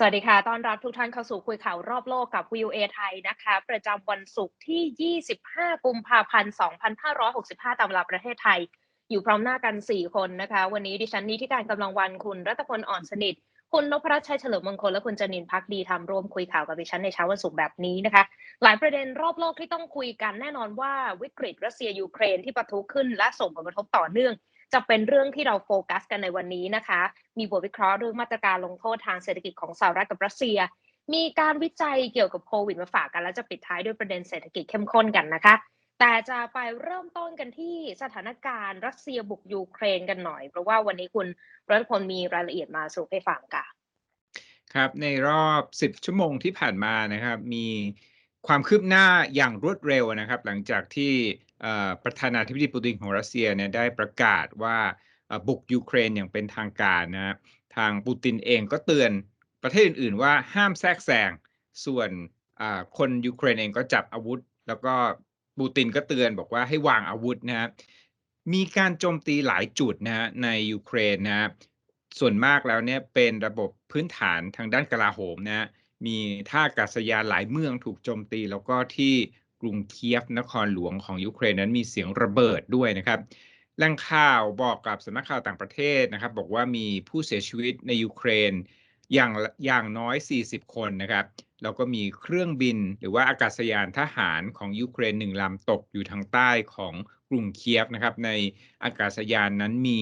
สวัสดีค่ะ ต้อนรับทุกท่านเข้าสู่คุยข่าวรอบโลกกับ VOA ไทยนะคะ ประจำวันศุกร์ที่ 25 กุมภาพันธ์ 2565 ตามเวลาประเทศไทย อยู่พร้อมหน้ากัน 4 คนนะคะ วันนี้ดิฉันนี้ที่การกำลังวันคุณรัตพลอ่อนสนิท คุณนพรัชชัยเฉลิมมงคลและคุณจนินพักดีทำร่วมคุยข่าวกับดิฉันในเช้าวันศุกร์แบบนี้นะคะ หลายประเด็นรอบโลกที่ต้องคุยกันแน่นอนว่าวิกฤตรัสเซียยูเครนที่ปะทุขึ้นและส่งผลกระทบต่อเนื่อง จะเป็นเรื่องที่เราโฟกัสกันในวันนี้นะคะ มีบทวิเคราะห์เรื่องมาตรการลงโทษทางเศรษฐกิจของสหรัฐกับรัสเซีย มีการวิจัยเกี่ยวกับโควิดมาฝากกัน แล้วจะปิดท้ายด้วยประเด็นเศรษฐกิจเข้มข้นกันนะคะ แต่จะไปเริ่มต้นกันที่สถานการณ์รัสเซียบุกยูเครนกันหน่อย เพราะว่าวันนี้คุณรัฐพลมีรายละเอียดมาสรุปให้ฟังค่ะครับในรอบ 10 ชั่วโมงที่ผ่านมานะครับ มีความคืบหน้าอย่างรวดเร็วนะครับ หลังจากที่ ประธานาธิบดีปูตินของรัสเซียเนี่ยได้ประกาศว่าบุกยูเครนอย่างเป็นทางการนะครับทางปูตินเองก็เตือนประเทศอื่นๆว่าห้ามแทรกแซงส่วนคนยูเครนเองก็จับอาวุธ แล้วก็ปูตินก็เตือนบอกว่าให้วางอาวุธนะครับมีการโจมตีหลายจุดนะฮะในยูเครนนะครับส่วนมากแล้วเนี่ยเป็นระบบพื้นฐานทางด้านกลาโหมนะฮะมีท่าอากาศยานหลายเมืองถูกโจมตี แล้วก็ที่ กรุงเคียฟนครหลวงของยูเครนนั้นมีเสียงระเบิดด้วยนะครับแหล่งข่าวบอกกับสำนักข่าวต่างประเทศนะครับ บอกว่ามีผู้เสียชีวิตในยูเครนอย่างอย่างน้อย 40 คนนะครับแล้วก็มีเครื่องบินหรือว่าอากาศยานทหารของยูเครนหนึ่งลำตกอยู่ทางใต้ของกรุงเคียฟนะครับ ในอากาศยานนั้นมี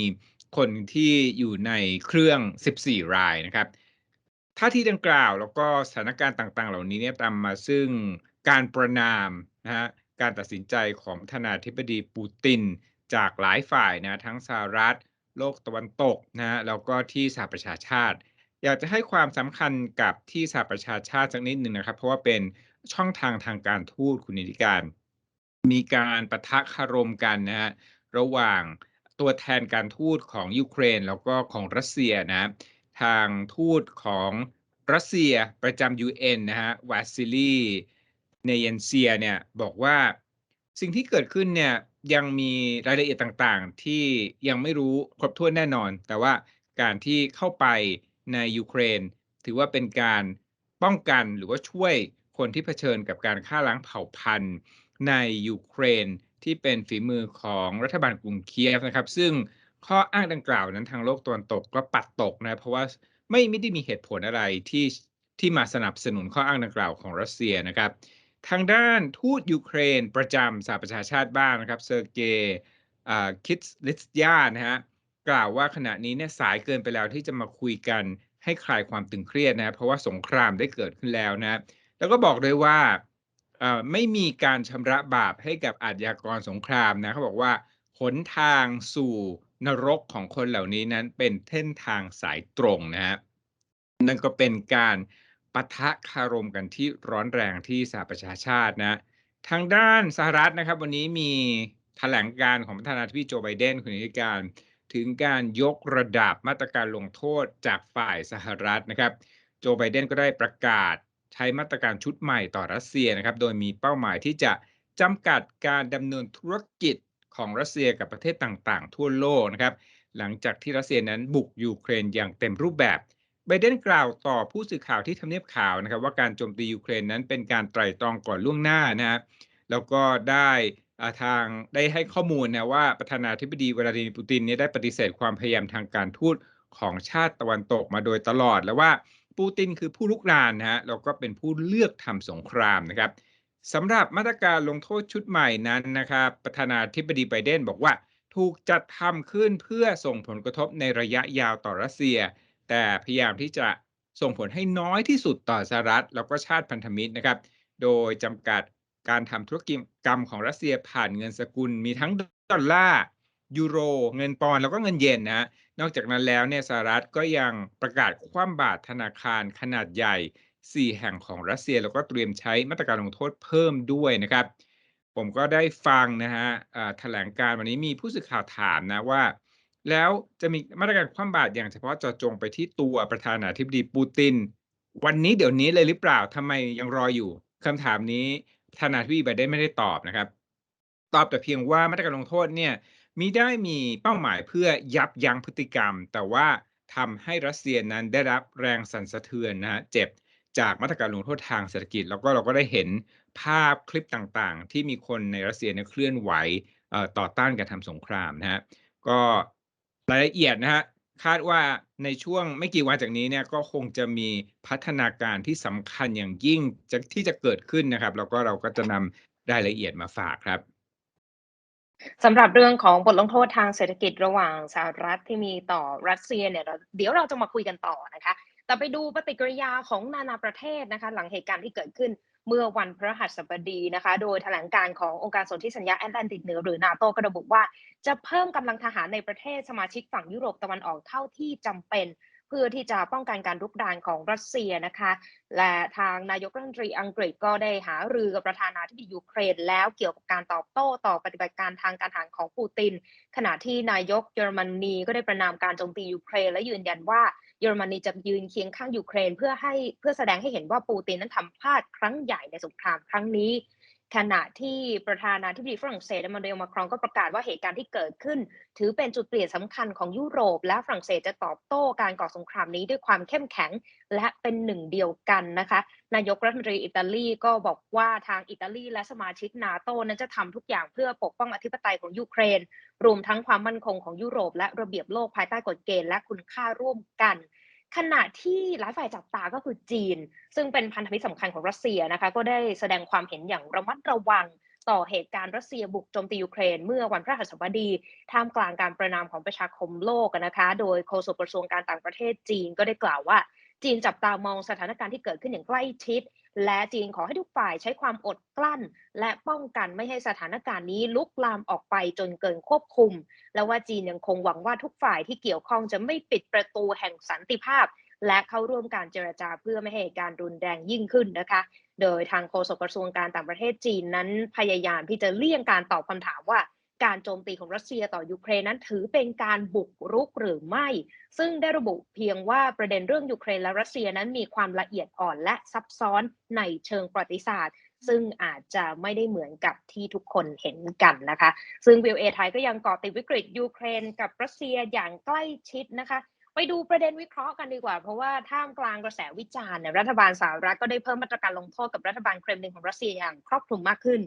คนที่อยู่ในเครื่อง 14 รายนะครับท่าที่ดังกล่าวแล้วก็สถานการณ์ต่างๆ เหล่านี้เนี่ยตามมาซึ่ง การประนามนะฮะการตัดสินใจของประธานาธิบดีปูติน จากหลายฝ่ายนะทั้งสหรัฐ โลกตะวันตกนะฮะแล้วก็ที่สหประชาชาติ อยากจะให้ความสำคัญกับที่สหประชาชาติสักนิดหนึ่งนะครับ เพราะว่าเป็นช่องทางทางการทูตคุณนิติการ มีการประทะคารมกันนะฮะระหว่างตัวแทนการทูตของยูเครน แล้วก็ของรัสเซียนะทางทูตของรัสเซียประจำ UN นะฮะวาซิลี เนเยนเซียเนี่ยบอกว่าสิ่งที่เกิดขึ้นเนี่ยยังมีรายละเอียดต่างๆ ที่ยังไม่รู้ครบถ้วนแน่นอน แต่ว่าการที่เข้าไปในยูเครน ถือว่าเป็นการป้องกันหรือว่าช่วยคนที่เผชิญกับการฆ่าล้างเผ่าพันธุ์ในยูเครนที่เป็นฝีมือของรัฐบาลกรุงเคียฟนะครับ ซึ่งข้ออ้างดังกล่าวนั้นทางโลกตะวันตกก็ปัดตกนะเพราะว่าไม่ไม่ได้มีเหตุผลอะไรที่ที่มาสนับสนุนข้ออ้างดังกล่าวของรัสเซียนะครับ ทางด้านทูตยูเครนประจำสหประชาชาติบ้างนะครับเซอร์เกย์คิดลิสยานะฮะกล่าวว่าขณะนี้เนี่ยสายเกินไปแล้วที่จะมาคุยกันให้คลายความตึงเครียดนะเพราะว่าสงครามได้เกิดขึ้นแล้วนะแล้วก็บอกด้วยว่าไม่มีการชำระบาปให้กับอาชญากรสงครามนะเขาบอกว่าหนทางสู่นรกของคนเหล่านี้นั้นเป็นเส้นทางสายตรงนะฮะนั่นก็เป็นการ ปะทะคารมกันที่ร้อนแรงที่สหประชาชาตินะ ทางด้านสหรัฐนะครับ วันนี้มีแถลงการของประธานาธิบดีโจไบเดนคุณนิการถึงการยกระดับมาตรการลงโทษจากฝ่ายสหรัฐนะครับ โจไบเดนก็ได้ประกาศใช้มาตรการชุดใหม่ต่อรัสเซียนะครับ โดยมีเป้าหมายที่จะจำกัดการดำเนินธุรกิจของรัสเซียกับประเทศต่างๆ ทั่วโลกนะครับ หลังจากที่รัสเซียนั้นบุกยูเครนอย่างเต็มรูปแบบ ไบเดนกล่าวต่อผู้สื่อข่าวที่ทำเนียบข่าวนะครับ ว่าการโจมตียูเครนนั้นเป็นการไตร่ตรองก่อนล่วงหน้านะฮะแล้วก็ได้ทางได้ให้ข้อมูลนะว่าประธานาธิบดีวลาดิมีร์ปูตินเนี่ยได้ปฏิเสธความพยายามทางการทูตของชาติตะวันตกมาโดยตลอด แล้วว่าปูตินคือผู้ลุกรานนะฮะแล้วก็เป็นผู้เลือกทำสงครามนะครับสำหรับมาตรการลงโทษชุดใหม่นั้นนะครับประธานาธิบดีไบเดนบอกว่า ถูกจัดทำขึ้นเพื่อส่งผลกระทบในระยะยาวต่อรัสเซีย แต่พยายามที่จะส่งผลให้น้อยที่สุดต่อสหรัฐ แล้วก็ชาติพันธมิตรนะครับ โดยจำกัดการทำธุรกิจกรรมของรัสเซียผ่านเงินสกุล มีทั้งดอลลาร์ยูโร เงินปอนด์แล้วก็เงินเยนนะนอกจากนั้นแล้วเนี่ยสหรัฐก็ยังประกาศคว่ำบาตรธนาคารขนาดใหญ่ 4 แห่งของรัสเซีย แล้วก็เตรียมใช้มาตรการลงโทษเพิ่มด้วยนะครับ ผมก็ได้ฟังนะฮะแถลงการวันนี้มีผู้สื่อข่าวถามนะว่า แล้วจะมีมาตรการคว่ำบาตรอย่างเฉพาะเจาะจงไปที่ตัวประธานาธิบดีปูติน วันนี้เดี๋ยวนี้เลยหรือเปล่าทำไมยังรออยู่คำถามนี้ประธานาธิบดีไบเดนไม่ได้ตอบนะครับ ตอบแต่เพียงว่ามาตรการลงโทษเนี่ยมีได้มีเป้าหมายเพื่อยับยั้งพฤติกรรม แต่ว่าทำให้รัสเซียนั้นได้รับแรงสั่นสะเทือนนะฮะเจ็บจากมาตรการลงโทษทางเศรษฐกิจ แล้วก็เราก็ได้เห็นภาพคลิปต่างๆ ที่มีคนในรัสเซียเนี่ยเคลื่อนไหวต่อต้านการทำสงครามนะฮะก็ รายละเอียดนะฮะคาดว่าในช่วงไม่กี่วันจากนี้เนี่ยก็คงจะมีพัฒนาการที่สำคัญอย่างยิ่งจะที่จะเกิดขึ้นนะครับ แล้วก็เราก็จะนำรายละเอียดมาฝากครับสำหรับเรื่องของบทลงโทษทางเศรษฐกิจระหว่างสหรัฐที่มีต่อรัสเซียเนี่ยเดี๋ยวเราจะมาคุยกันต่อนะคะ แต่ไปดูปฏิกิริยาของนานาประเทศนะคะ หลังเหตุการณ์ที่เกิดขึ้น เมื่อวันพฤหัสบดีนะคะ โดยแถลงการขององค์การสนธิสัญญาแอตแลนติกเหนือหรือนาโตก็ระบุว่า จะเพิ่มกำลังทหารในประเทศสมาชิกฝั่งยุโรปตะวันออกเท่าที่จำเป็น เพื่อที่จะป้องกันการรุกรานของรัสเซียนะคะ และทางนายกรัฐมนตรีอังกฤษก็ได้หารือกับประธานาธิบดียูเครน แล้วเกี่ยวกับการตอบโต้ต่อปฏิบัติการทางการทหารของปูติน ขณะที่นายกเยอรมนีก็ได้ประนามการโจมตียูเครนและยืนยันว่า เยอรมนีจะยืนเคียงข้างยูเครนเพื่อให้เพื่อแสดงให้เห็นว่าปูตินนั้นทำพลาดครั้งใหญ่ในสงครามครั้งนี้ ขณะที่ประธานาธิบดีฝรั่งเศสมานูเอลมาครองก็ประกาศว่าเหตุการณ์ที่เกิดขึ้น ถือเป็นจุดเปลี่ยนสำคัญของยุโรป และฝรั่งเศสจะตอบโต้การก่อสงครามนี้ด้วยความเข้มแข็งและเป็นหนึ่งเดียวกันนะคะ นายกรัฐมนตรีอิตาลีก็บอกว่าทางอิตาลีและสมาชิกนาโตนั้นจะทำทุกอย่างเพื่อปกป้องอธิปไตยของยูเครน รวมทั้งความมั่นคงของยุโรป และระเบียบโลกภายใต้กฎเกณฑ์และคุณค่าร่วมกัน ขณะที่หลายฝ่ายจับตาก็คือจีน ซึ่งเป็นพันธมิตรสำคัญของรัสเซียนะคะก็ได้แสดงความเห็นอย่างระมัดระวังต่อเหตุการณ์รัสเซียบุกโจมตียูเครน เมื่อวันพระหัสบดี ท่ามกลางการประนามของประชาคมโลกนะคะ โดยโฆษกกระทรวงการต่างประเทศจีนก็ได้กล่าวว่า จีนจับตามองสถานการณ์ที่เกิดขึ้นอย่างใกล้ชิด และจีนขอให้ทุกฝ่ายใช้ความอดกลั้น และป้องกันไม่ให้สถานการณ์นี้ลุกลามออกไปจนเกินควบคุม และว่าจีนยังคงหวังว่าทุกฝ่ายที่เกี่ยวข้องจะไม่ปิดประตูแห่งสันติภาพ และเข้าร่วมการเจรจาเพื่อไม่ให้การรุนแรงยิ่งขึ้นนะคะ โดยทางโฆษกกระทรวงการต่างประเทศจีนนั้นพยายามที่จะเลี่ยงการตอบคำถามว่า การโจมตีของรัสเซียต่อยูเครนนั้นถือเป็นการบุกรุกหรือไม่ ซึ่งได้ระบุเพียงว่าประเด็นเรื่องยูเครนและรัสเซียนั้นมีความละเอียดอ่อนและซับซ้อนในเชิงประวัติศาสตร์ ซึ่งอาจจะไม่ได้เหมือนกับที่ทุกคนเห็นกันนะคะ ซึ่งวิวเอไทยก็ยังเกาะติดวิกฤตยูเครนกับรัสเซียอย่างใกล้ชิดนะคะไปดูประเด็นวิเคราะห์กันดีกว่า เพราะว่าท่ามกลางกระแสวิจารณ์เนี่ยรัฐบาลสหรัฐก็ได้เพิ่มมาตรการลงโทษกับรัฐบาลเครมลินของรัสเซียอย่างครอบคลุมมากขึ้น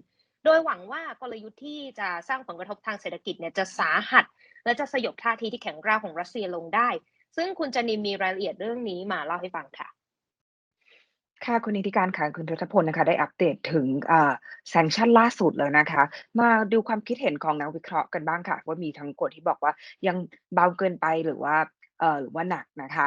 โดยหวังว่ากลยุทธ์ที่จะสร้างผลกระทบทางเศรษฐกิจเนี่ยจะสาหัส และจะสยบท่าทีที่แข็งกร้าวของรัสเซียลงได้ ซึ่งคุณจันนิมมีรายละเอียดเรื่องนี้มาเล่าให้ฟังค่ะค่ะคุณนิติการค่ะคุณทศพลนะคะ ได้อัปเดตถึงอ่าแซงชันล่าสุดแล้วนะคะ มาดูความคิดเห็นของนักวิเคราะห์กันบ้างค่ะ ว่ามีทั้งกฎที่บอกว่ายังเบาเกินไปหรือว่าเอ่อหรือว่าหนักนะคะ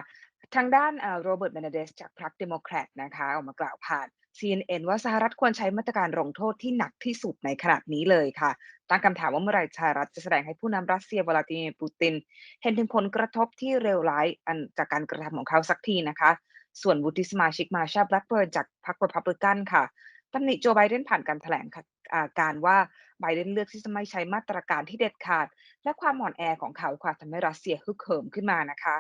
ทางด้านโรเบิร์ตเบนเดสจากพรรคเดโมแครตนะคะออกมากล่าวผ่าน CNN ว่าสหรัฐควรใช้มาตรการลงโทษที่หนักที่สุดในขณะนี้เลยค่ะ ตั้งคำถามว่าเมื่อไรสหรัฐจะแสดงให้ผู้นำรัสเซียวลาดิเมียร์ปูติน เห็นถึงผลกระทบที่เลวร้ายอันจากการกระทำของเขาสักทีนะคะ ส่วนวุฒิสมาชิกมาชาแบล็กเบิร์นจากพรรครีพับลิกันค่ะตำหนิโจไบเดนผ่านการแถลงการว่าไบเดนเลือกที่จะไม่ใช้มาตรการที่เด็ดขาด และความอ่อนแอของเขาค่ะทำให้รัสเซียฮึกเหิมขึ้นมานะคะ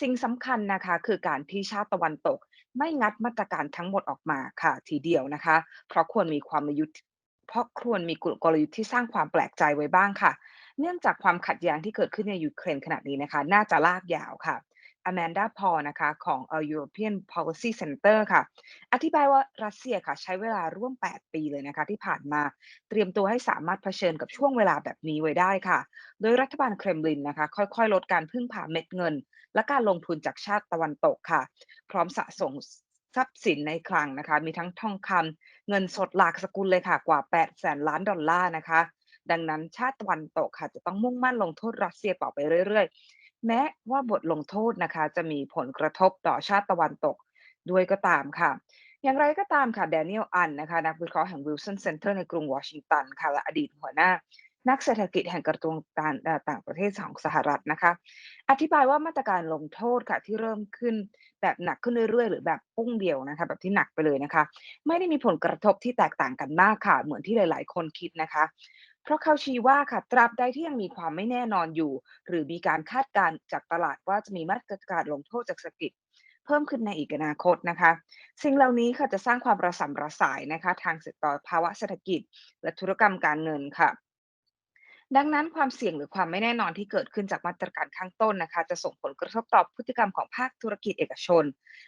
สิ่งสำคัญนะคะคือการที่ชาติตะวันตก ไม่งัดมาตรการทั้งหมดออกมาค่ะ ทีเดียวนะคะ เพราะควรมีความยุทธ์เพราะควรมีกลยุทธ์ที่สร้างความแปลกใจไว้บ้างค่ะ เนื่องจากความขัดแย้งที่เกิดขึ้นในยูเครนขณะนี้นะคะ น่าจะลากยาวค่ะอแมนดาพอนะคะของเอ่อ European Policy Center ค่ะ อธิบายว่ารัสเซียค่ะ ใช้เวลาร่วม 8 ปีเลยนะคะ ที่ผ่านมาเตรียมตัวให้สามารถเผชิญกับช่วงเวลาแบบนี้ไว้ได้ค่ะ โดยรัฐบาลเครมลินนะคะ ค่อยๆ ลดการพึ่งพาเม็ดเงิน และการลงทุนจากชาติตะวันตกค่ะ พร้อมสะสมทรัพย์สินในคลังนะคะ มีทั้งทองคำเงินสดหลากสกุลเลยค่ะกว่า8แสนล้านดอลลาร์นะคะ ดังนั้นชาติตะวันตกค่ะจะต้องมุ่งมั่นลงโทษรัสเซียต่อไปเรื่อย ๆ แม้ว่าบทลงโทษนะคะ จะมีผลกระทบต่อชาติตะวันตกด้วยก็ตามค่ะ อย่างไรก็ตามค่ะแดเนียลอันนะคะนักวิเคราะห์แห่ง Wilson Center ในกรุงวอชิงตันค่ะและอดีตหัวหน้า นักเศรษฐกิจแห่งกระทรวงการต่างประเทศของสหรัฐนะคะ อธิบายว่ามาตรการลงโทษค่ะที่เริ่มขึ้นแบบหนักขึ้นเรื่อยๆ หรือแบบปุ้งเดียวนะคะ แบบที่หนักไปเลยนะคะ ไม่ได้มีผลกระทบที่แตกต่างกันมากค่ะ เหมือนที่หลาย ๆ คนคิดนะคะ เพราะเขาชี้ว่าค่ะตราบใดที่ยังมีความไม่แน่นอนอยู่ หรือมีการคาดการณ์จากตลาดว่าจะมีมาตรการลงโทษจากเศรษฐกิจเพิ่มขึ้นในอีกอนาคตนะคะ สิ่งเหล่านี้ค่ะจะสร้างความระสำระสายนะคะ ทางเศรษฐต่อภาวะเศรษฐกิจ และธุรกรรมการเงินค่ะ ดังนั้นความเสี่ยงหรือความไม่แน่นอนที่เกิดขึ้นจากมาตรการข้างต้นนะคะ จะส่งผลกระทบต่อพฤติกรรมของภาคธุรกิจเอกชน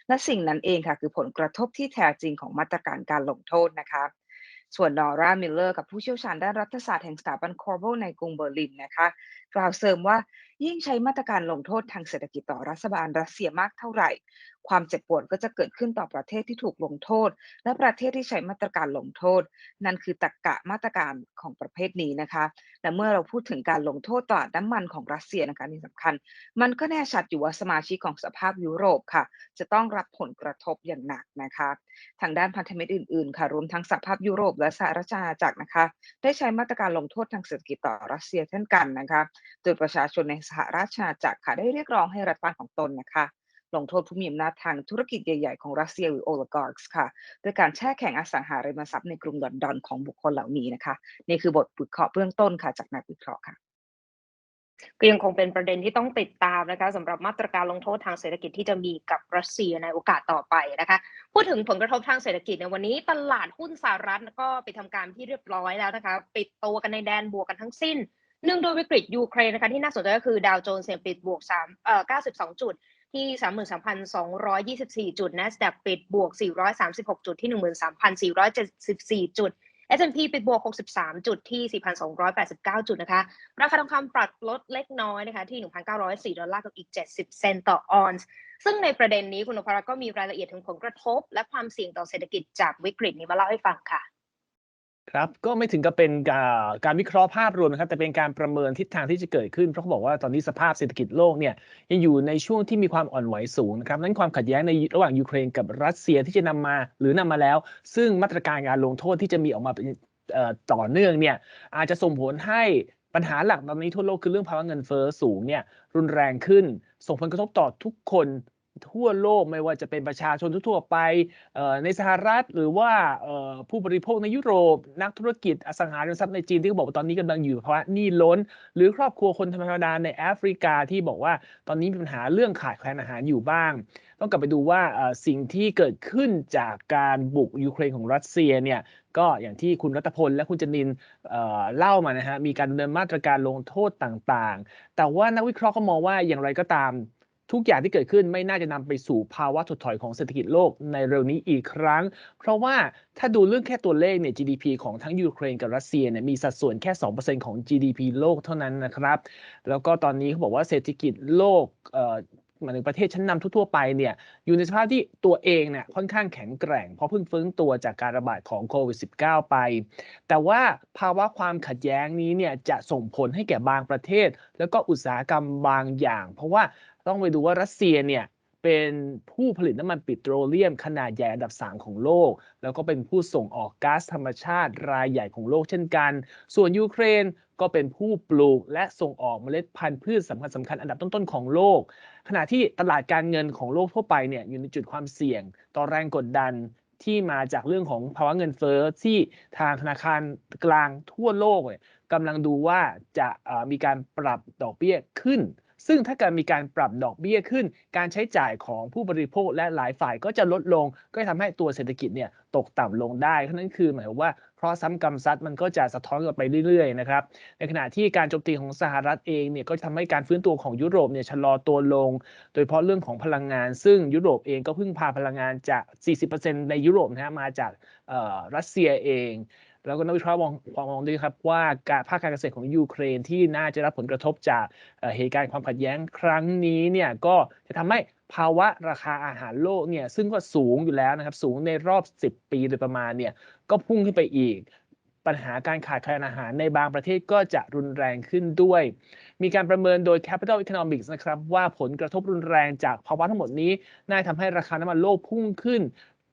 และสิ่งนั้นเองค่ะ คือผลกระทบที่แท้จริงของมาตรการการลงโทษนะคะ ส่วนนอร่ามิลเลอร์กับผู้เชี่ยวชาญด้านรัฐศาสตร์แห่งสถาบันคอร์เบลในกรุงเบอร์ลินนะคะ กล่าวเสริมว่ายิ่งใช้มาตรการลงโทษทางเศรษฐกิจต่อรัฐบาลรัสเซียมากเท่าไหร่ ความเจ็บปวดก็จะเกิดขึ้นต่อประเทศที่ถูกลงโทษ และประเทศที่ใช้มาตรการลงโทษ นั่นคือตรกะมาตรการของประเภทนี้นะคะ และเมื่อเราพูดถึงการลงโทษตลาดน้ำมันของรัสเซียนะคะนี่สำคัญ มันก็แน่ชัดอยู่ว่าสมาชิกของสภาพยุโรปค่ะ จะต้องรับผลกระทบอย่างหนักนะคะ ทางด้านพันธมิตรอื่นๆค่ะรวมทั้งสภาพยุโรปและสหราชอาณาจักรนะคะ ได้ใช้มาตรการลงโทษทางเศรษฐกิจต่อรัสเซียเช่นกันนะคะโดยประชาชนในสหราชอาณาจักรค่ะได้เรียกร้องให้รัฐบาลของตนนะคะลงโทษผู้มีอำนาจทางธุรกิจใหญ่ๆ ของรัสเซียหรือ oligarchs ค่ะโดยการแช่แข็งอสังหาริมทรัพย์ในกรุงลอนดอนของบุคคลเหล่านี้นะคะ นี่คือบทวิเคราะห์เบื้องต้นค่ะจากนักวิเคราะห์ค่ะก็ยังคงเป็นประเด็นที่ต้องติดตามนะคะสำหรับมาตรการลงโทษทางเศรษฐกิจที่จะมีกับรัสเซียในโอกาสต่อไปนะคะ พูดถึงผลกระทบทางเศรษฐกิจในวันนี้ตลาดหุ้นสหรัฐก็ไปทำการที่เรียบร้อยแล้วนะคะ ปิดตัวกันในแดนบวกกันทั้งสิ้น เนื่องโดวยวิกฤตยูเครนนะคะที่น่าสนใจก็คือดาวโจนส์เนี่ยปิดบวก3เอ่อ92 จุดที่ 33,224 จุด NASDAQ ปิดบวก 436 จุดที่ 13,474 จุด S&P ปิดบวก 63 จุดที่ 4,289 จุดนะคะ ราคาทองคำปรับลดเล็กน้อยนะคะที่ 1,904 ดอลลาร์กับอีก 70 เซนต์ต่อออนซ์ ซึ่งในประเด็นนี้คุณนพรัตน์ก็มีรายละเอียดถึงผลกระทบ และความเสี่ยงต่อเศรษฐกิจจากวิกฤตนี้มาเล่าให้ฟังค่ะ ครับก็ไม่ถึงกับเป็นการวิเคราะห์ภาพรวมนะครับ แต่เป็นการประเมินทิศทางที่จะเกิดขึ้นเพราะเขาบอกว่าตอนนี้สภาพเศรษฐกิจโลกเนี่ยยังอยู่ในช่วงที่มีความอ่อนไหวสูงนะครับนั้นความขัดแย้งในระหว่างยูเครนกับรัสเซียที่จะนำมาหรือนำมาแล้ว ซึ่งมาตรการการลงโทษที่จะมีออกมาเป็นต่อเนื่องเนี่ยอาจจะส่งผลให้ปัญหาหลักตอนนี้ทั่วโลกคือเรื่องภาวะเงินเฟ้อสูงเนี่ยรุนแรงขึ้น ส่งผลกระทบต่อทุกคน ทั่วโลกไม่ว่าจะเป็นประชาชนทั่วไปในสหรัฐหรือว่าผู้บริโภคในยุโรป นักธุรกิจอสังหาริมทรัพย์ในจีนที่เขาบอกว่าตอนนี้กำลังอยู่ภาวะหนี้ล้น หรือครอบครัวคนธรรมดาในแอฟริกาที่บอกว่าตอนนี้มีปัญหาเรื่องขาดแคลนอาหารอยู่บ้าง ต้องกลับไปดูว่าสิ่งที่เกิดขึ้นจากการบุกยูเครนของรัสเซียเนี่ยก็อย่างที่คุณรัตพลและคุณจนินเเล่ามานะฮะมีการดำเนินมาตรการลงโทษต่างๆ แต่ว่านักวิเคราะห์ก็มองว่าอย่างไรก็ตาม ทุกอย่างที่เกิดขึ้นไม่น่าจะนำไปสู่ภาวะถดถอยของเศรษฐกิจโลกในเร็วนี้อีกครั้ง เพราะว่าถ้าดูเรื่องแค่ตัวเลขเนี่ย GDP ของทั้งยูเครนกับรัสเซียเนี่ยมีสัดส่วนแค่ 2%ของ GDP โลกเท่านั้นนะครับ แล้วก็ตอนนี้เขาบอกว่าเศรษฐกิจโลกเอ่อหมายถึงประเทศชั้นนำทั่วๆไปเนี่ยอยู่ในสภาพที่ตัวเองเนี่ยค่อนข้างแข็งแกร่ง เพราะเพิ่งฟื้นตัวจากการระบาดของโควิด -19 ไป แต่ว่าภาวะความขัดแย้งนี้เนี่ยจะส่งผลให้แก่บางประเทศ แล้วก็อุตสาหกรรมบางอย่าง เพราะว่า ต้องไปดูว่ารัสเซียเนี่ยเป็นผู้ผลิตน้ำมันปิโตรเลียมขนาดใหญ่อันดับ 3 ของโลก แล้วก็เป็นผู้ส่งออกก๊าซธรรมชาติรายใหญ่ของโลกเช่นกัน ส่วนยูเครนก็เป็นผู้ปลูกและส่งออกเมล็ดพันธุ์พืชสำคัญสำคัญอันดับต้นๆของโลก ขณะที่ตลาดการเงินของโลกทั่วไปเนี่ยอยู่ในจุดความเสี่ยง ต่อแรงกดดันที่มาจากเรื่องของภาวะเงินเฟ้อที่ทางธนาคารกลางทั่วโลกกำลังดูว่าจะมีการปรับดอกเบี้ยขึ้น ซึ่งถ้าเกิดมีการปรับดอกเบี้ยขึ้น การใช้จ่ายของผู้บริโภคและหลายฝ่ายก็จะลดลง ก็จะทำให้ตัวเศรษฐกิจเนี่ยตกต่ำลงได้เพราะนั้นคือหมายความว่าเพราะซ้ำกรรมซัดมันก็จะสะท้อนกันไปเรื่อยๆนะครับ ในขณะที่การโจมตีของสหรัฐเองเนี่ยก็ทำให้การฟื้นตัวของยุโรปเนี่ยชะลอตัวลง โดยเฉพาะเรื่องของพลังงาน ซึ่งยุโรปเองก็พึ่งพาพลังงานจาก 40%ในยุโรปนะฮะมาจากอ่อรัสเซียเอง แล้วก็นักวิเคราะห์มองมองมองด้วยครับว่าการภาคการเกษตรของยูเครนที่น่าจะรับผลกระทบจากเหตุการณ์ความขัดแย้งครั้งนี้เนี่ยก็จะทำให้ภาวะราคาอาหารโลกเนี่ยซึ่งก็สูงอยู่แล้วนะครับสูงในรอบ 10 ปีโดยประมาณเนี่ยก็พุ่งขึ้นไปอีก ปัญหาการขาดแคลนอาหารในบางประเทศก็จะรุนแรงขึ้นด้วย มีการประเมินโดย Capital Economics นะครับว่าผลกระทบรุนแรงจากภาวะทั้งหมดนี้ น่าจะทำให้ราคาน้ำมันโลกพุ่งขึ้น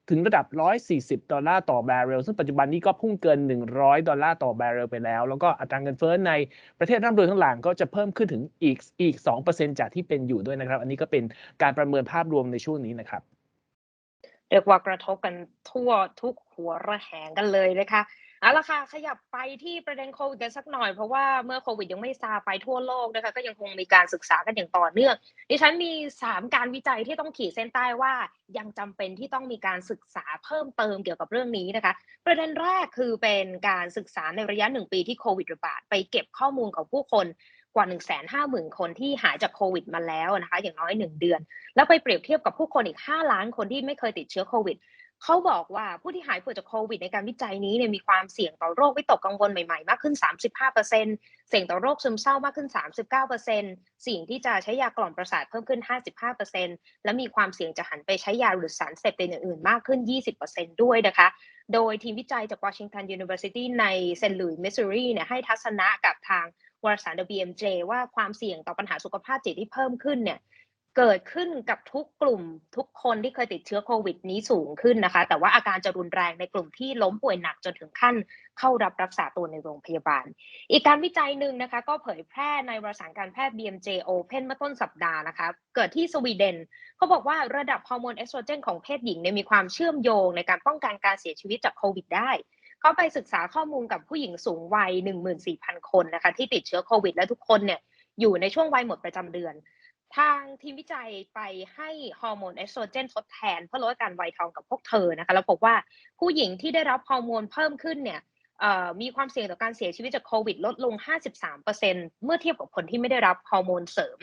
ถึงระดับ 140 ดอลลาร์ต่อบาร์เรลซึ่งปัจจุบันนี้ก็พุ่งเกิน 100 ดอลลาร์ต่อบาร์เรลไปแล้ว แล้วก็อัตราเงินเฟ้อในประเทศร่ำรวยทั้งหลังก็จะเพิ่มขึ้นถึงอีกอีก 2%จากที่เป็นอยู่ด้วยนะครับ อันนี้ก็เป็นการประเมินภาพรวมในช่วงนี้นะครับเรียกว่ากระทบกันทั่วทุกหัวระแหงกันเลยนะคะ เอาละค่ะขยับไปที่ประเด็นโควิดกันสักหน่อยเพราะว่าเมื่อโควิดยังไม่ซาไปทั่วโลกนะคะก็ยังคงมีการศึกษากันอย่างต่อเนื่อง ดิฉันมี 3 การวิจัยที่ต้องขีดเส้นใต้ว่า ยังจำเป็นที่ต้องมีการศึกษาเพิ่มเติมเกี่ยวกับเรื่องนี้นะคะ ประเด็นแรกคือเป็นการศึกษาในระยะหนึ่งปีที่โควิดระบาดไปเก็บข้อมูลของผู้คนกว่า 1 5 0 0 0 0 คนที่หายจากโควิดมาแล้วนะคะ อย่างน้อย 1 เดือน แล้วไปเปรียบเทียบกับผู้คนอีก 5 ล้านคนที่ไม่เคยติดเชื้อโควิด เขาบอกว่าผู้ที่หายป่วยจากโควิดในการวิจัยนี้เนี่ยมีความเสี่ยงต่อโรควิตกกังวลใหม่ๆ มากขึ้น 35%เสี่ยงต่อโรคซึมเศร้ามากขึ้น 39%สิ่งที่จะใช้ยากล่อมประสาทเพิ่มขึ้น 55%และมีความเสี่ยงจะหันไปใช้ยาหรือสารเสพติดอื่นๆมากขึ้น 20%ด้วยนะคะ โดยทีมวิจัยจาก Washington University ในเซนต์หลุยส์มิสซูรีเนี่ยให้ทัศนะกับทางวารสาร WMJ ว่าความเสี่ยงต่อปัญหาสุขภาพจิตที่เพิ่มขึ้นเนี่ย เกิดขึ้นกับทุกกลุ่มทุกคนที่เคยติดเชื้อโควิดนี้สูงขึ้นนะคะ แต่ว่าอาการจะรุนแรงในกลุ่มที่ล้มป่วยหนักจนถึงขั้นเข้ารับรักษาตัวในโรงพยาบาล อีกการวิจัยหนึ่งนะคะ ก็เผยแพร่ในวารสารการแพทย์ BMJ Open เมื่อต้นสัปดาห์นะคะ เกิดที่สวีเดนเขาบอกว่าระดับฮอร์โมนเอสโตรเจนของเพศหญิงเนี่ยมีความเชื่อมโยงในการป้องกันการเสียชีวิตจากโควิดได้เขาไปศึกษาข้อมูลกับผู้หญิงสูงวัย 14,000 คนนะคะที่ติดเชื้อโควิดและทุกคนเนี่ยอยู่ในช่วงวัยหมดประจำเดือน ทางทีมวิจัยไปให้ฮอร์โมนเอสโตรเจนทดแทนเพื่อลดการไวทองกับพวกเธอนะคะ แล้วพบว่าผู้หญิงที่ได้รับฮอร์โมนเพิ่มขึ้นเนี่ยมีความเสี่ยงต่อการเสียชีวิตจากโควิดลดลง 53%เมื่อเทียบกับคนที่ไม่ได้รับฮอร์โมนเสริม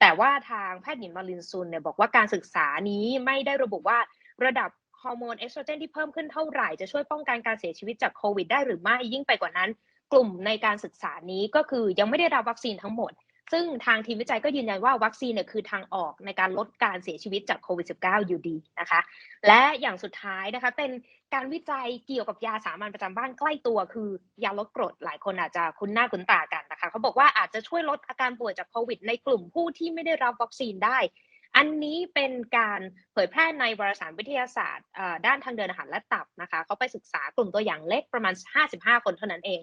แต่ว่าทางแพทย์หญิงมารินซุนเนี่ยบอกว่าการศึกษานี้ไม่ได้ระบุว่าระดับฮอร์โมนเอสโตรเจนที่เพิ่มขึ้นเท่าไหร่จะช่วยป้องกันการเสียชีวิตจากโควิดได้หรือไม่ยิ่งไปกว่านั้น กลุ่มในการศึกษานี้ก็คือยังไม่ได้รับวัคซีนทั้งหมด ซึ่งทางทีมวิจัยก็ยืนยันว่าวัคซีนเนี่ยคือทางออกในการลดการเสียชีวิตจากโควิด -19 อยู่ดีนะคะ และอย่างสุดท้ายนะคะเป็นการวิจัยเกี่ยวกับยาสามัญประจำบ้านใกล้ตัวคือยาลดกรดหลายคนอาจจะคุ้นหน้าคุ้นตากันนะคะเขาบอกว่าอาจจะช่วยลดอาการป่วยจากโควิด ในกลุ่มผู้ที่ไม่ได้รับวัคซีนได้ อันนี้เป็นการเผยแพร่ในวารสารวิทยาศาสตร์ด้านทางเดินอาหารและตับนะคะเขาไปศึกษากลุ่มตัวอย่างเล็กประมาณ 55 คนเท่านั้นเอง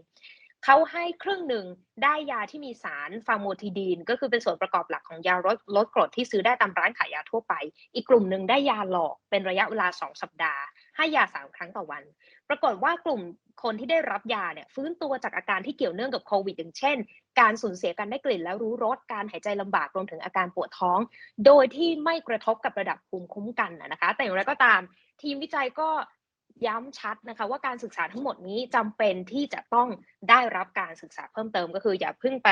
เขาให้ครึ่งหนึ่งได้ยาที่มีสารฟาร์โมทิดีน ก็คือเป็นส่วนประกอบหลักของยาลดลดกรดที่ซื้อได้ตามร้านขายยาทั่วไป อีกกลุ่มหนึ่งได้ยาหลอกเป็นระยะเวลา 2 สัปดาห์ ให้ยา3ครั้งต่อวัน ปรากฏว่ากลุ่มคนที่ได้รับยาเนี่ยฟื้นตัวจากอาการที่เกี่ยวเนื่องกับโควิดอย่างเช่น การสูญเสียการได้กลิ่นและรู้รสการหายใจลำบากรวมถึงอาการปวดท้อง โดยที่ไม่กระทบกับระดับภูมิคุ้มกันนะนะคะ แต่อย่างไรก็ตามทีมวิจัยก็ ย้ำชัดนะคะ ว่าการศึกษาทั้งหมดนี้จำเป็นที่จะต้องได้รับการศึกษาเพิ่มเติมก็คืออย่าเพิ่งไป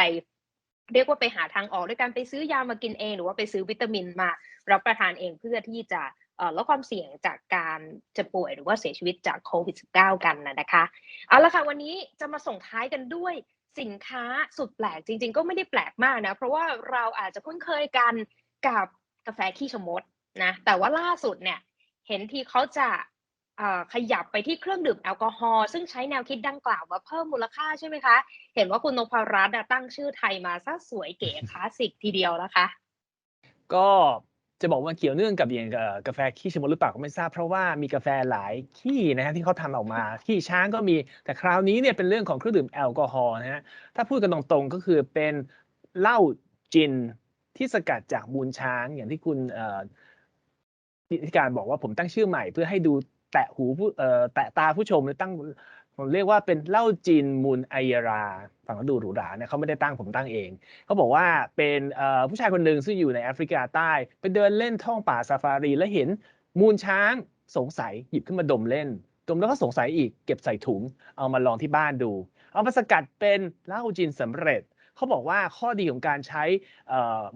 เรียกว่าไปหาทางออกด้วยการไปซื้อยามากินเอง หรือว่าไปซื้อวิตามินมารับประทานเองเพื่อที่จะลดความเสี่ยงจากการจะป่วยหรือว่าเสียชีวิตจากโควิด -19 กันนะนะคะเอาละค่ะวันนี้จะมาส่งท้ายกันด้วยสินค้าสุดแปลกจริง ๆ ก็ไม่ได้แปลกมากนะเพราะว่าเราอาจจะคุ้นเคยกันกับกาแฟขี้ชมดนะแต่ว่าล่าสุดเนี่ยเห็นทีเขาจะ ขยับไปที่เครื่องดื่มแอลกอฮอล์ซึ่งใช้แนวคิดดังกล่าวมาเพิ่มมูลค่าใช่ไหมคะ เห็นว่าคุณนพรัตน์ตั้งชื่อไทยมาซะสวยเก๋คลาสสิกทีเดียวนะคะ ก็จะบอกว่าเกี่ยวเนื่องกับอย่างกาแฟขี้ชมดหรือเปล่าก็ไม่ทราบเพราะว่ามีกาแฟหลายขี้นะฮะที่เขาทำออกมาขี้ช้างก็มีแต่คราวนี้เนี่ยเป็นเรื่องของเครื่องดื่มแอลกอฮอล์นะฮะถ้าพูดกันตรงๆก็คือเป็นเหล้าจินที่สกัดจากมูลช้างอย่างที่คุณเอ่อที่การบอกว่าผมตั้งชื่อใหม่เพื่อให้ดู แตะหูผู้เอ่อแตะตาผู้ชมเลยตั้งผมเรียกว่าเป็นเหล้าจินมูลไอยราฟังดูหรูหราเนี่ยเขาไม่ได้ตั้งผมตั้งเอง เขาบอกว่าเป็นผู้ชายคนหนึ่งซึ่งอยู่ในแอฟริกาใต้ไปเดินเล่นท่องป่าซาฟารี แล้วเห็นมูลช้างสงสัยหยิบขึ้นมาดมเล่น ดมแล้วก็สงสัยอีกเก็บใส่ถุง เอามาลองที่บ้านดู เอามาสกัดเป็นเหล้าจินสำเร็จ เขาบอกว่าข้อดีของการใช้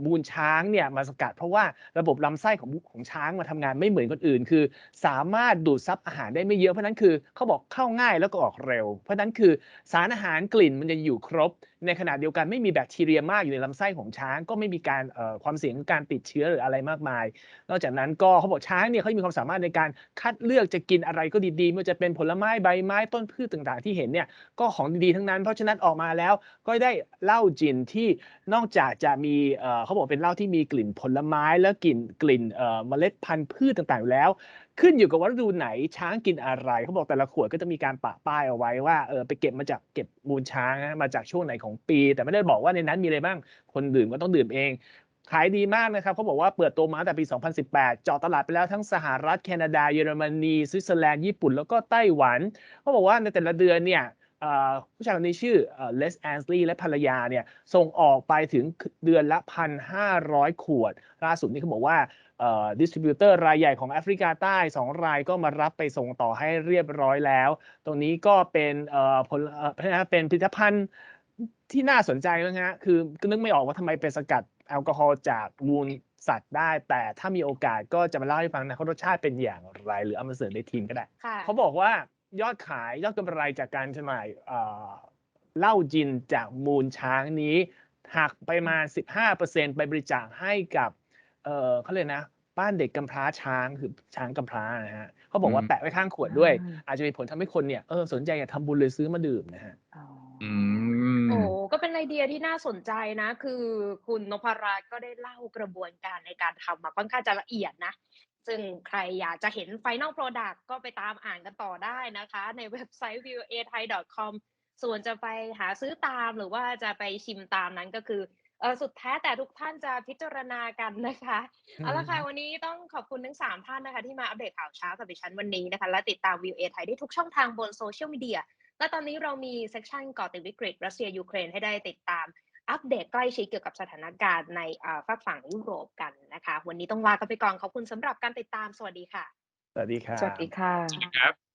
มูลช้างเนี่ยมาสกัด เพราะว่าระบบลำไส้ของของช้างมาทำงานไม่เหมือนคนอื่น คือ สามารถดูดซับอาหารได้ไม่เยอะเพราะนั้นคือเขาบอกเข้าง่ายแล้วก็ออกเร็ว เพราะนั้นคือสารอาหารกลิ่นมันจะอยู่ครบ ในขณะเดียวกันไม่มีแบคทีเรียมากอยู่ในลำไส้ของช้าง ก็ไม่มีการความเสี่ยงของการติดเชื้อหรืออะไรมากมาย นอกจากนั้นก็เขาบอกช้างเนี่ยเขามีความสามารถในการคัดเลือกจะกินอะไรก็ดีๆไม่ว่าจะเป็นผลไม้ใบไม้ต้นพืชต่างๆ ที่เห็นเนี่ยก็ของดีๆทั้งนั้น เพราะฉะนั้นออกมาแล้วก็ได้เล้าจินที่นอกจากจะมีเขาบอกเป็นเหล้าที่มีกลิ่นผลไม้และกลิ่นกลิ่นเมล็ดพันธุ์พืชต่างๆอยู่แล้ว ขึ้นอยู่กับว่าฤดูไหนช้างกินอะไร เขาบอกแต่ละขวดก็จะมีการปะป้ายเอาไว้ว่าเออไปเก็บมาจากเก็บมูลช้างมาจากช่วงไหนของปี แต่ไม่ได้บอกว่าในนั้นมีอะไรบ้างคนดื่มก็ต้องดื่มเองขายดีมากนะครับเขาบอกว่าเปิดตัวมาตั้งแต่ปี 2018 เจาะตลาดไปแล้วทั้งสหรัฐ แคนาดา เยอรมนี สวิตเซอร์แลนด์ ญี่ปุ่น แล้วก็ไต้หวัน เขาบอกว่าในแต่ละเดือนเนี่ย ผู้ชายคนนี้ชื่อเลสแอนสลีและภรรยาเนี่ยส่งออกไปถึงเดือนละ 1,500 ขวด ล่าสุดนี่เขาบอกว่าดิสติบิวเตอร์รายใหญ่ของแอฟริกาใต้ 2 รายก็มารับไปส่งต่อให้เรียบร้อยแล้ว ตรงนี้ก็เป็นเอ่อผลเอ่อเป็นผลิตภัณฑ์ที่น่าสนใจนะฮะคือก็นึกไม่ออกว่าทำไมเป็นสกัดแอลกอฮอล์จากมูลสัตว์ได้ แต่ถ้ามีโอกาสก็จะมาเล่าให้ฟังนะว่ารสชาติเป็นอย่างไร หรือเอามาเสนอในทีมก็ได้ค่ะเขาบอกว่า ยอดขายยอดกำไรจากการจำหน่ายเอ่อเหล้าจินจากมูลช้างนี้ หักไปมา 15%ไปบริจาคให้กับเออเขาเลยกนะ บ้านเด็กกำพร้าช้างคือช้างกำพร้านะฮะเขาบอกว่าอืมแปะไว้ข้างขวดด้วยอ่าอาจจะมีผลทำให้คนเนี่ยเออสนใจอยากทำบุญเลยซื้อมาดื่มนะฮะอ๋ออืมโอ้ก็เป็นไอเดียที่น่าสนใจนะ คือคุณนพรัตน์ก็ได้เล่ากระบวนการในการทำมาค่อนข้างจะละเอียดนะ ซึ่งใครอยากจะเห็น Final Product ก็ไปตามอ่านกันต่อได้นะคะ ในเว็บไซต์ voathai.com ส่วนจะไปหาซื้อตามหรือว่าจะไปชิมตามนั้นก็คือเออสุดแท้แต่ทุกท่านจะพิจารณากันนะคะเอาละค่ะวันนี้ต้องขอบคุณทั้ง 3 ท่านนะคะ ที่มาอัปเดตข่าวเช้ากับดิฉันวันนี้นะคะ และติดตามวิวเอไทยได้ทุกช่องทางบนโซเชียลมีเดียและตอนนี้เรามีเซสชันก่อติดวิกฤตรัสเซียยูเครนให้ได้ติดตาม อัปเดตใกล้ชิดเกี่ยวกับสถานการณ์ในอ่าฝากฝั่งยุโรปกันนะคะ วันนี้ต้องลากันไปก่อนขอบคุณสำหรับการติดตามสวัสดีค่ะ สวัสดีครับสวัสดีค่ะครับ